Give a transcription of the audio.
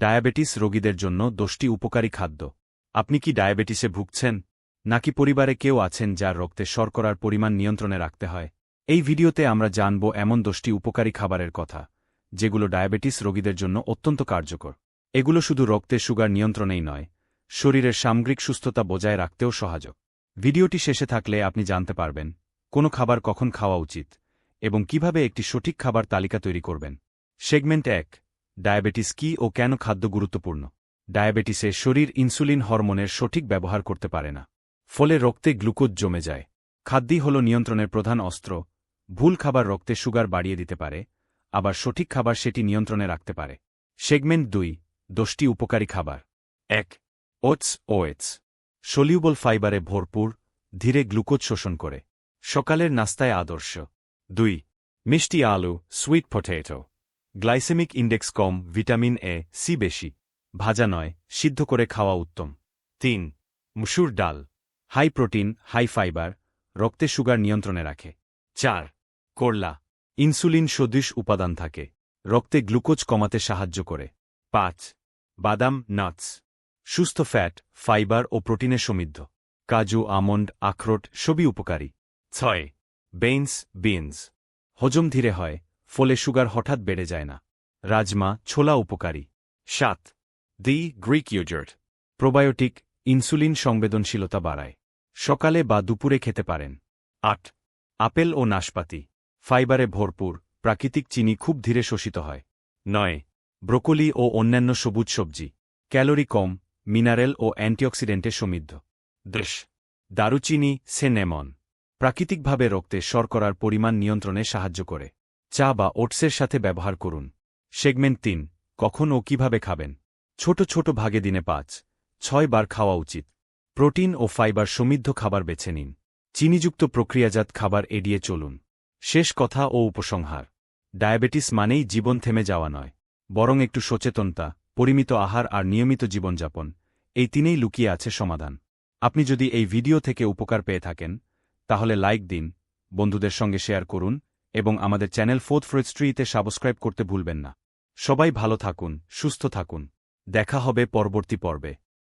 Diabetes রোগীদের জন্য দশটি উপকারী খাদ্য। আপনি কি ডায়াবেটিসে ভুগছেন? নাকি পরিবারে কেউ আছেন যার রক্তে শর্করার পরিমাণ নিয়ন্ত্রণে রাখতে হয়? এই ভিডিওতে আমরা জানব এমন দশটি উপকারী খাবারের কথা, যেগুলো ডায়াবেটিস রোগীদের জন্য অত্যন্ত কার্যকর। এগুলো শুধু রক্তে সুগার নিয়ন্ত্রণেই নয়, শরীরের সামগ্রিক সুস্থতা বজায় রাখতেও সহায়ক। ভিডিওটি শেষে থাকলে আপনি জানতে পারবেন, কোনো খাবার কখন খাওয়া উচিত এবং কীভাবে একটি সঠিক খাবার তালিকা তৈরি করবেন। সেগমেন্ট এক ডায়াবেটিস কি ও কেন খাদ্য গুরুত্বপূর্ণ? ডায়াবেটিসে শরীর ইনসুলিন হরমোনের সঠিক ব্যবহার করতে পারে না। ফলে রক্তে গ্লুকোজ জমে যায়। খাদ্যই হল নিয়ন্ত্রণের প্রধান অস্ত্র। ভুল খাবার রক্তে সুগার বাড়িয়ে দিতে পারে, আবার সঠিক খাবার সেটি নিয়ন্ত্রণে রাখতে পারে। সেগমেন্ট দুই, দশটি উপকারী খাবার। এক, ওটস ওয়েটস সলিউবল ফাইবারে ভরপুর, ধীরে গ্লুকোজ শোষণ করে। সকালের নাস্তায় আদর্শ। দুই, মিষ্টি আলু, সুইট পটেটো। গ্লাইসেমিক ইন্ডেক্স কম, ভিটামিন এ, সি বেশি। ভাজা নয়, সিদ্ধ করে খাওয়া উত্তম। তিন, মুসুর ডাল। হাই প্রোটিন, হাই ফাইবার, রক্তে সুগার নিয়ন্ত্রণে রাখে। চার, করলা। ইনসুলিন সদৃশ উপাদান থাকে। রক্তে গ্লুকোজ কমাতে সাহায্য করে। পাঁচ, বাদাম, নাটস। সুস্থ ফ্যাট, ফাইবার ও প্রোটিনে সমৃদ্ধ। কাজু, আমন্ড, আখরোট সবই উপকারী। ছয়, বেইনস, বিনস। হজম ধীরে হয় ফলে সুগার হঠাৎ বেড়ে যায় না। রাজমা, ছোলা উপকারী। সাত, the Greek yogurt probiotic, insulin সংবেদনশীলতা বাড়ায়। সকালে বা দুপুরে খেতে পারেন। আট, আপেল ও নাশপাতি। ফাইবারে ভরপুর, প্রাকৃতিক চিনি খুব ধীরে শোষিত হয়। নয়, ব্রোকলি ও অন্যান্য সবুজ সবজি। ক্যালোরি কম, মিনারেল ও অ্যান্টিঅক্সিডেন্টে সমৃদ্ধ। দশ, দারুচিনি, সেনেমন। প্রাকৃতিকভাবে রক্তে শর্করার পরিমাণ নিয়ন্ত্রণে সাহায্য করে। চা বা ওটসের সাথে ব্যবহার করুন। সেগমেন্ট তিন, কখন ও কীভাবে খাবেন? ছোট ছোট ভাগে দিনে পাঁচ, ছয় বার খাওয়া উচিত। প্রোটিন ও ফাইবার সমৃদ্ধ খাবার বেছে নিন। চিনিযুক্ত প্রক্রিয়াজাত খাবার এড়িয়ে চলুন। শেষ কথা ও উপসংহার। ডায়াবেটিস মানেই জীবন থেমে যাওয়া নয়, বরং একটু সচেতনতা, পরিমিত আহার আর নিয়মিত জীবনযাপন, এই তিনেই লুকিয়ে আছে সমাধান। আপনি যদি এই ভিডিও থেকে উপকার পেয়ে থাকেন, তাহলে লাইক দিন, বন্ধুদের সঙ্গে শেয়ার করুন এবং আমাদের চ্যানেল ফোর্থ ফ্রেস্ট্রিতে সাবস্ক্রাইব করতে ভুলবেন না। সবাই ভালো থাকুন, সুস্থ থাকুন। দেখা হবে পরবর্তী পর্বে।